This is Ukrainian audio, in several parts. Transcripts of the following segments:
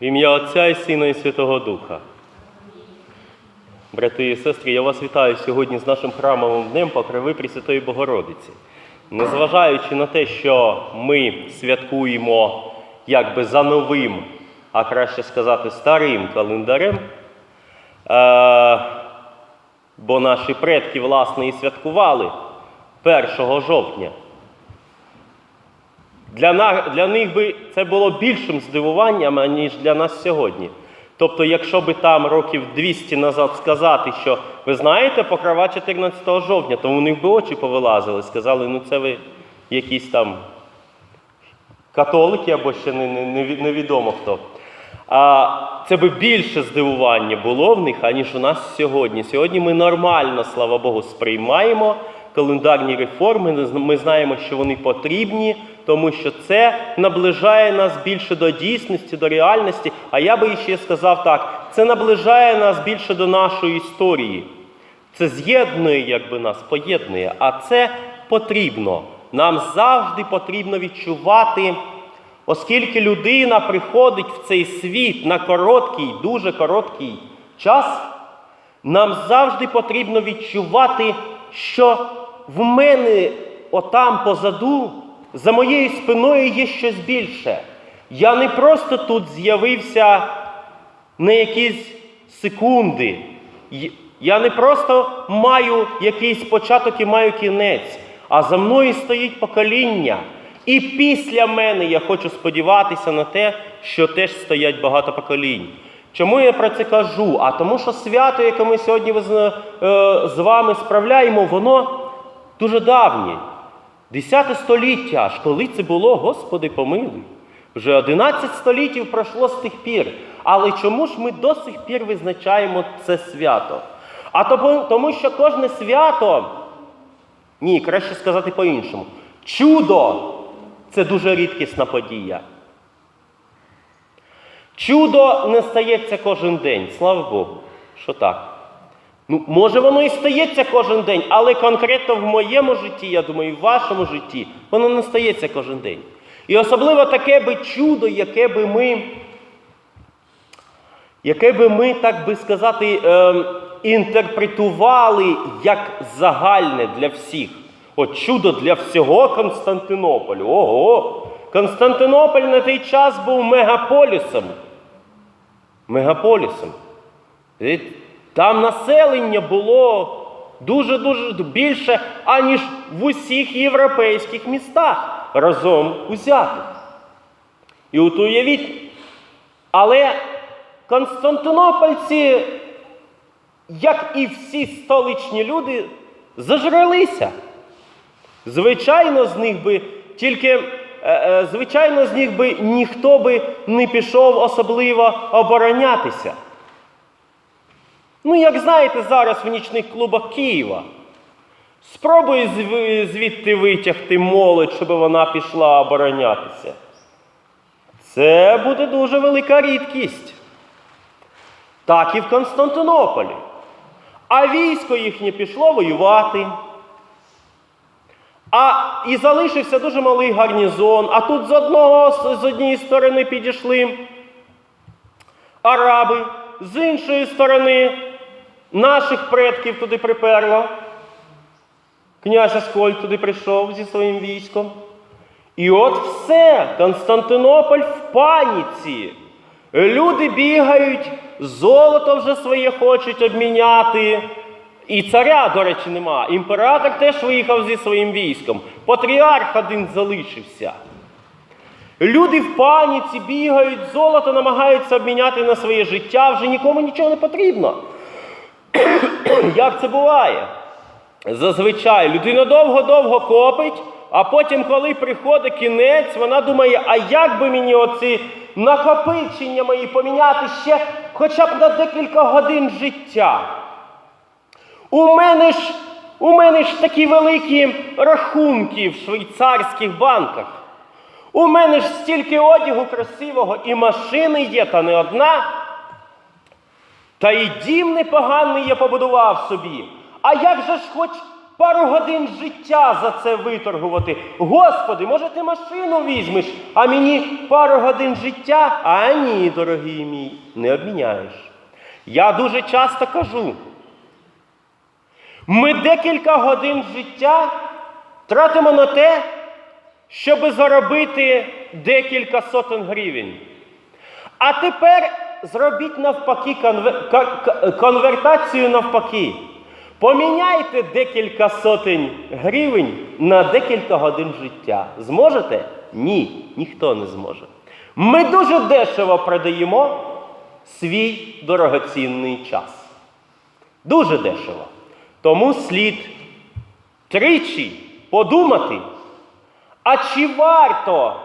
В ім'я Отця і Сина і Святого Духа. Брати і сестри, я вас вітаю сьогодні з нашим храмовим днем Покрови Пресвятої Богородиці. Незважаючи на те, що ми святкуємо якби за новим, а краще сказати, старим календарем, е- бо наші предки, власне, і святкували 1 жовтня. Для, на, для них би це було більшим здивуванням, ніж для нас сьогодні. Тобто, якщо би там років 200 назад сказати, що ви знаєте покрова 14 жовтня, то у них би очі повилазили, сказали, ну це ви якісь там католики або ще не, не, не- невідомо хто. А це би більше здивування було в них, аніж у нас сьогодні. Сьогодні ми нормально, слава Богу, сприймаємо календарні реформи. Ми знаємо, що вони потрібні, тому що це наближає нас більше до дійсності, до реальності. А я би ще сказав так: це наближає нас більше до нашої історії. Це з'єднує, якби нас поєднує, а це потрібно. Нам завжди потрібно відчувати, оскільки людина приходить в цей світ на короткий, дуже короткий час, нам завжди потрібно відчувати, що в мене отам позаду, за моєю спиною є щось більше. Я не просто тут з'явився на якісь секунди. Я не просто маю якийсь початок і маю кінець, а за мною стоїть покоління. І після мене я хочу сподіватися на те, що теж стоять багато поколінь. Чому я про це кажу? А тому, що свято, яке ми сьогодні е, з вами справляємо, воно дуже давнє. Десяте століття, аж коли це було, Господи помилуй. Вже 11 століттів пройшло з тих пір. Але чому ж ми до сих пір визначаємо це свято? А тому, тому що кожне свято, ні, краще сказати по-іншому, чудо це дуже рідкісна подія. Чудо не стається кожен день, слава Богу, що так. Ну, може, воно і стається кожен день, але конкретно в моєму житті, я думаю, в вашому житті, воно не стається кожен день. І особливо таке би чудо, яке би ми, яке би ми, так би сказати, ем, інтерпретували як загальне для всіх. От чудо для всього Константинополю. Ого! Константинополь на той час був мегаполісом. Мегаполісом. І Там населення було дуже-дуже більше, аніж в усіх європейських містах разом узятих. І от уявіть, але Константинопольці, як і всі столичні люди, зажралися. Звичайно, з них би тільки, звичайно, з них би ніхто би не пішов особливо оборонятися. Ну, як знаєте, зараз в нічних клубах Києва. Спробуй звідти витягти молодь, щоб вона пішла оборонятися. Це буде дуже велика рідкість. Так і в Константинополі. А військо їхнє пішло воювати. А і залишився дуже малий гарнізон. А тут з одного з однієї сторони підійшли араби, з іншої сторони наших предків туди приперло. Князь Аскольд туди прийшов зі своїм військом. І от все, Константинополь в паніці. Люди бігають, золото вже своє хочуть обміняти. І царя, до речі, нема. Імператор теж виїхав зі своїм військом. Патріарх один залишився. Люди в паніці бігають, золото намагаються обміняти на своє життя, вже нікому нічого не потрібно. Як це буває? Зазвичай людина довго-довго копить, а потім, коли приходить кінець, вона думає, а як би мені оці накопичення мої поміняти ще хоча б на декілька годин життя. У мене ж, у мене ж такі великі рахунки в швейцарських банках. У мене ж стільки одягу красивого і машини є, та не одна. Та й дім непоганий я побудував собі. А як же ж хоч пару годин життя за це виторгувати. Господи, може ти машину візьмеш, а мені пару годин життя? А ні, дорогий мій, не обміняєш. Я дуже часто кажу. Ми декілька годин життя тратимо на те, щоб заробити декілька сотень гривень. А тепер зробіть навпаки конвертацію навпаки. Поміняйте декілька сотень гривень на декілька годин життя. Зможете? Ні, ніхто не зможе. Ми дуже дешево продаємо свій дорогоцінний час. Дуже дешево. Тому слід тричі подумати, а чи варто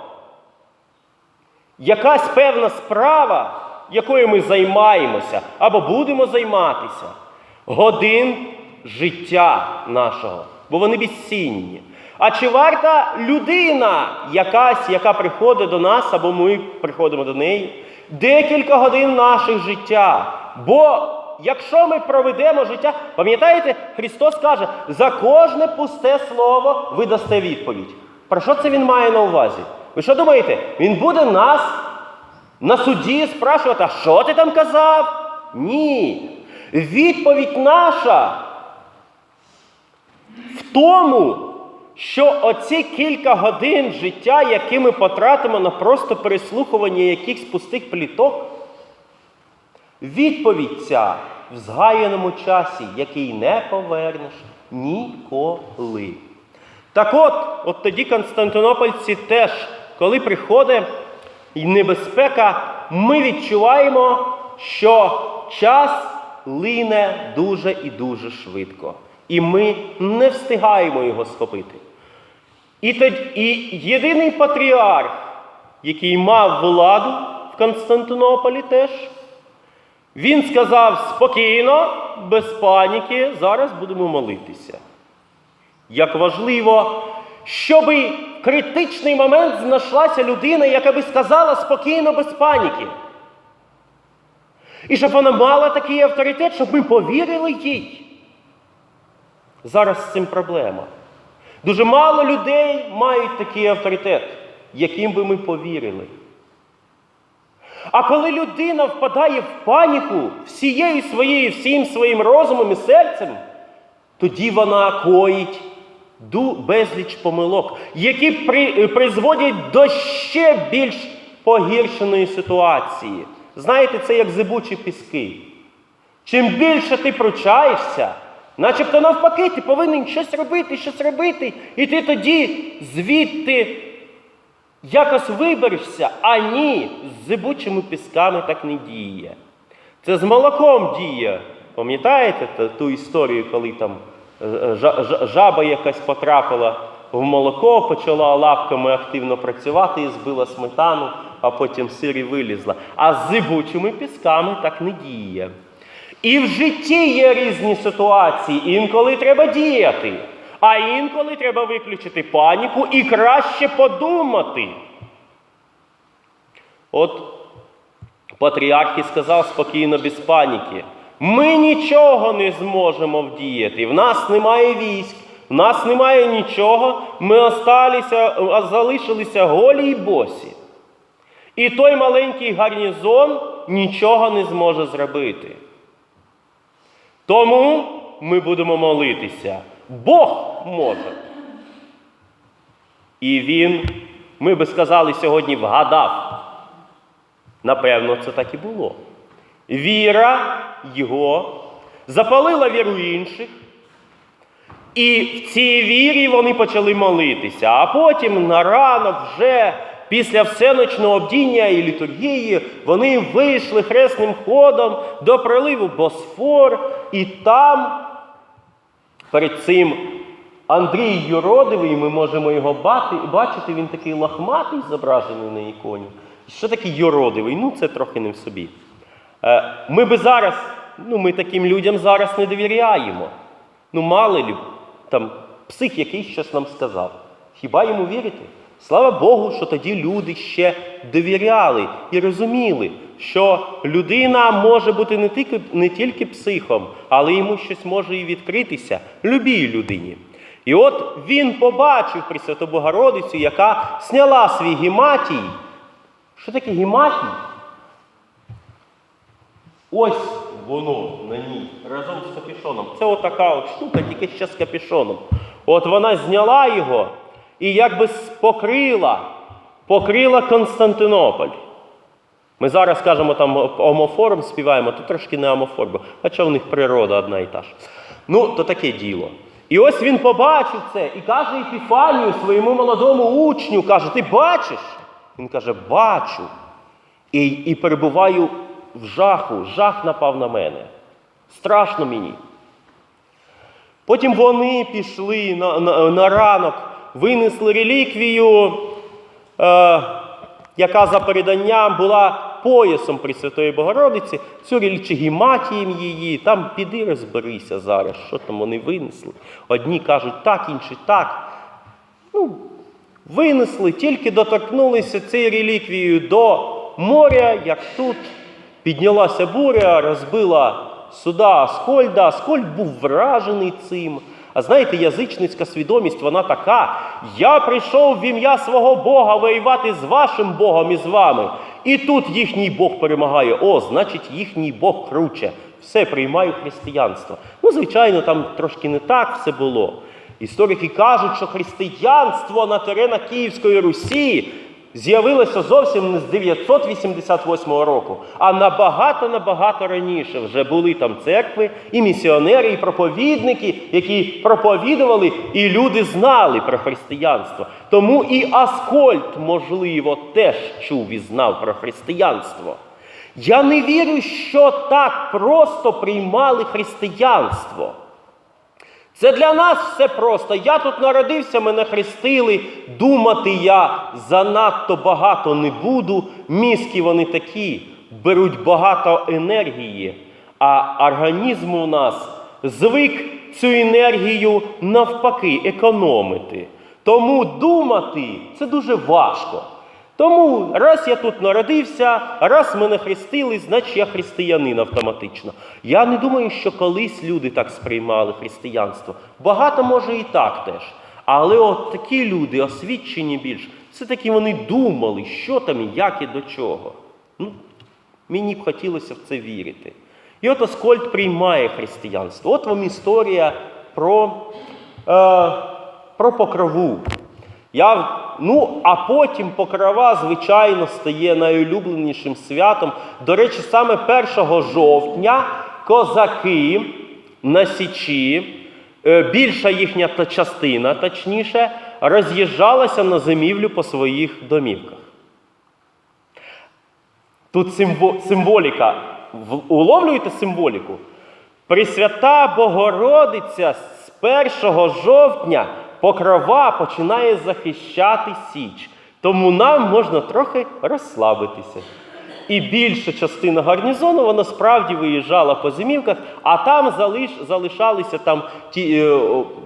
якась певна справа, якою ми займаємося або будемо займатися, годин життя нашого, бо вони безцінні. А чи варта людина якась, яка приходить до нас, або ми приходимо до неї, декілька годин наших життя? Бо якщо ми проведемо життя, пам'ятаєте, Христос каже, за кожне пусте слово ви дасте відповідь. Про що це він має на увазі? Ви що думаєте? Він буде нас на суді спрашувати, а що ти там казав? Ні. Відповідь наша в тому, що оці кілька годин життя, які ми потратимо на просто переслухування якихось пустих пліток, відповідь ця в згаяному часі, який не повернеш ніколи. Так от, от тоді Константинопольці теж, коли приходить небезпека, ми відчуваємо, що час лине дуже і дуже швидко. І ми не встигаємо його схопити. І, тоді, і єдиний патріарх, який мав владу в Константинополі теж, він сказав спокійно, без паніки, зараз будемо молитися. Як важливо, щоб в критичний момент знайшлася людина, яка би сказала спокійно, без паніки. І щоб вона мала такий авторитет, щоб ми повірили їй. Зараз з цим проблема. Дуже мало людей мають такий авторитет, яким би ми повірили. А коли людина впадає в паніку всією своєю, всім своїм розумом і серцем, тоді вона коїть безліч помилок, які при, призводять до ще більш погіршеної ситуації. Знаєте, це як зибучі піски. Чим більше ти пручаєшся, начебто навпаки, ти повинен щось робити, щось робити, і ти тоді звідти якось виберешся, а ні, з зибучими пісками так не діє. Це з молоком діє. Пам'ятаєте ту- історію, коли там е, е, жа- жа- жаба якась потрапила в молоко, почала лапками активно працювати і збила сметану, а потім сир і вилізла. А з зибучими пісками так не діє. І в житті є різні ситуації. Інколи треба діяти, а інколи треба виключити паніку і краще подумати. От патріарх і сказав спокійно, без паніки. Ми нічого не зможемо вдіяти. В нас немає військ, в нас немає нічого. Ми осталися, залишилися голі й босі. І той маленький гарнізон нічого не зможе зробити. Тому ми будемо молитися. Бог може. І він, ми би сказали сьогодні, вгадав. Напевно, це так і було. Віра його запалила віру інших. І в цій вірі вони почали молитися. А потім на ранок вже після всеночного обдіння і літургії вони вийшли хресним ходом до проливу Босфор, і там перед цим Андрій Юродивий, ми можемо його бачити, він такий лахматий зображений на іконі. Що таке юродивий? Ну, це трохи не в собі. Е, Ми би зараз, ну ми таким людям зараз не довіряємо. Ну, мало лі, там псих якийсь щось нам сказав. Хіба йому вірити? Слава Богу, що тоді люди ще довіряли і розуміли, що людина може бути не тільки, не тільки психом, але йому щось може і відкритися любій людині. І от він побачив Пресвяту Богородицю, яка сняла свій гематій. Що таке гематій? Ось воно на ній разом з капюшоном. Це отака от штука, тільки ще з капюшоном. От вона зняла його і якби с- покрила, покрила Константинополь. Ми зараз кажемо там омоформ співаємо, то трошки не омоформ, хоча в них природа одна і та ж. Ну, то таке діло. І ось він побачив це і каже Епіфанію своєму молодому учню, каже: Ти бачиш? Він каже, бачу. І, і перебуваю в жаху, жах напав на мене. Страшно мені. Потім вони пішли на, на, на ранок, винесли реліквію, е, яка за переданням була поясом Пресвятої Богородиці, цю річ її, там піди розберися зараз, що там вони винесли. Одні кажуть так, інші так. Ну, винесли, тільки доторкнулися цією реліквією до моря, як тут піднялася буря, розбила суда Аскольда. Аскольд був вражений цим. А знаєте, язичницька свідомість, вона така. Я прийшов в ім'я свого Бога воювати з вашим Богом і з вами. І тут їхній Бог перемагає. О, значить, їхній Бог круче. Все, приймаю християнство. Ну, звичайно, там трошки не так все було. Історики кажуть, що християнство на теренах Київської Русі з'явилося зовсім не з 988 року, а набагато-набагато раніше вже були там церкви, і місіонери, і проповідники, які проповідували, і люди знали про християнство. Тому і Аскольд, можливо, теж чув і знав про християнство. Я не вірю, що так просто приймали християнство. Це для нас все просто. Я тут народився, мене хрестили. Думати я занадто багато не буду. Мізки вони такі, беруть багато енергії, а організм у нас звик цю енергію навпаки економити. Тому думати це дуже важко. Тому раз я тут народився, раз мене хрестили, значить я християнин автоматично. Я не думаю, що колись люди так сприймали християнство. Багато може і так теж. Але от такі люди, освічені більш, все таки вони думали, що там, і як і до чого. Ну, мені б хотілося в це вірити. І от Аскольд приймає християнство. От вам історія про, е, про покрову. Я, ну, а потім покрова, звичайно, стає найулюбленішим святом. До речі, саме 1 жовтня козаки на Січі, е, більша їхня частина, точніше, роз'їжджалася на зимівлю по своїх домівках. Тут символіка. Уловлюєте символіку? Пресвята Богородиця з 1 жовтня покрова починає захищати Січ. Тому нам можна трохи розслабитися. І більша частина гарнізону вона справді виїжджала по зимівках, а там залиш, залишалися там ті, е,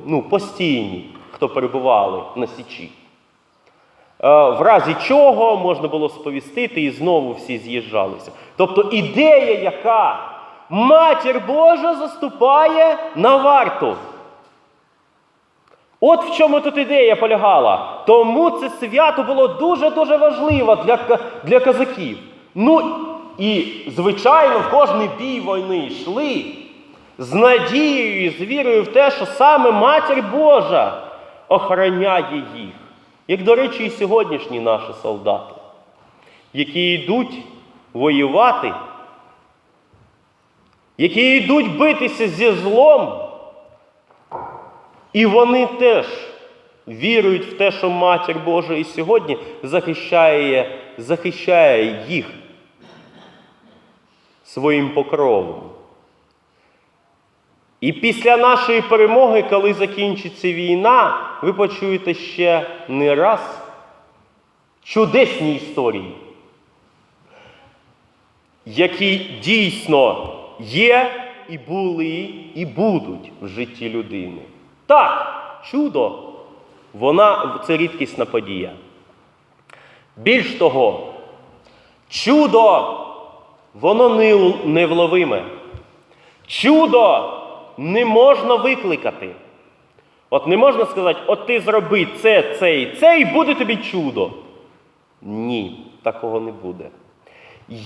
ну, постійні, хто перебували на Січі. Е, в разі чого можна було сповістити і знову всі з'їжджалися. Тобто ідея, яка матір Божа заступає на варту. От в чому тут ідея полягала. Тому це свято було дуже-дуже важливо для, для козаків. Ну і, звичайно, в кожний бій війни йшли з надією і з вірою в те, що саме Матір Божа охороняє їх. Як, до речі, і сьогоднішні наші солдати, які йдуть воювати, які йдуть битися зі злом, і вони теж вірують в те, що Матір Божа і сьогодні захищає, захищає їх своїм покровом. І після нашої перемоги, коли закінчиться війна, ви почуєте ще не раз чудесні історії, які дійсно є і були, і будуть в житті людини. Так, чудо, вона це рідкісна подія. Більш того, чудо, воно не- невловиме. Чудо не можна викликати. От не можна сказати, от ти зроби це, це і це, і буде тобі чудо. Ні, такого не буде.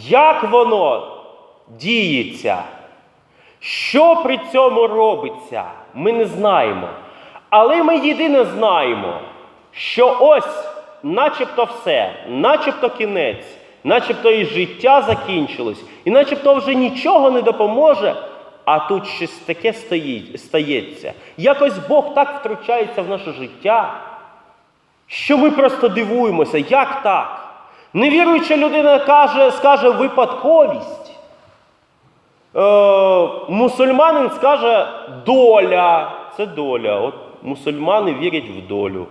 Як воно діється? Що при цьому робиться, ми не знаємо. Але ми єдине знаємо, що ось, начебто все, начебто кінець, начебто і життя закінчилось, і начебто вже нічого не допоможе, а тут щось таке стається. Якось Бог так втручається в наше життя, що ми просто дивуємося, як так? Невіруюча людина каже, скаже випадковість. Е, мусульманин скаже доля. Це доля. От мусульмани вірять в долю.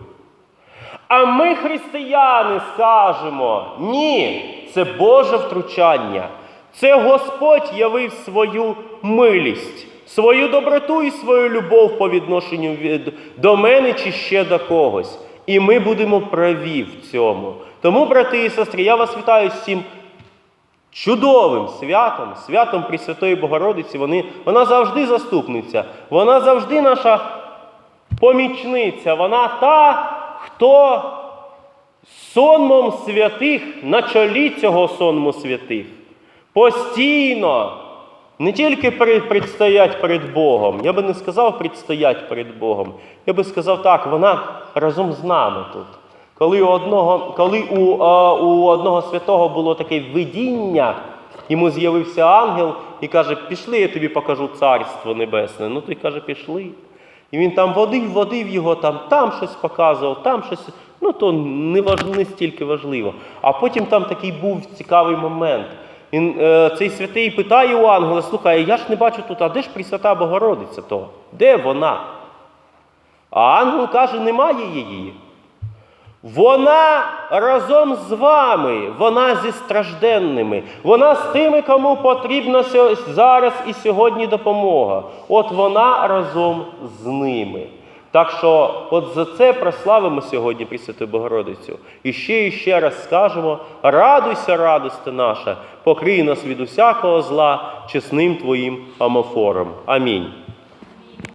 А ми, християни, скажемо: ні, це Боже втручання. Це Господь явив свою милість, свою доброту і свою любов по відношенню від, до мене чи ще до когось. І ми будемо праві в цьому. Тому, брати і сестри, я вас вітаю цим чудовим святом, святом Пресвятої Богородиці. Вони, вона завжди заступниця, вона завжди наша помічниця, вона та, хто сонмом святих на чолі цього сонму святих. Постійно не тільки предстоять перед Богом, я би не сказав предстоять перед Богом, я би сказав так, вона разом з нами тут. Коли у одного, коли у, у одного святого було таке видіння, йому з'явився ангел і каже: Пішли, я тобі покажу царство небесне. Ну той каже, пішли. І він там водив, водив його, там, там щось показував, там щось. Ну то не, важ, не стільки важливо. А потім там такий був цікавий момент. Він, е, цей святий питає у ангела: слухай, я ж не бачу тут, а де ж Пресвята Богородиця то? Де вона? А ангел каже, немає її. Вона разом з вами, вона зі стражденними, вона з тими, кому потрібна зараз і сьогодні допомога. От вона разом з ними. Так що, от за це прославимо сьогодні Пресвяту Богородицю. І ще і ще раз скажемо: радуйся, радости наша, покрий нас від усякого зла чесним Твоїм амофором. Амінь.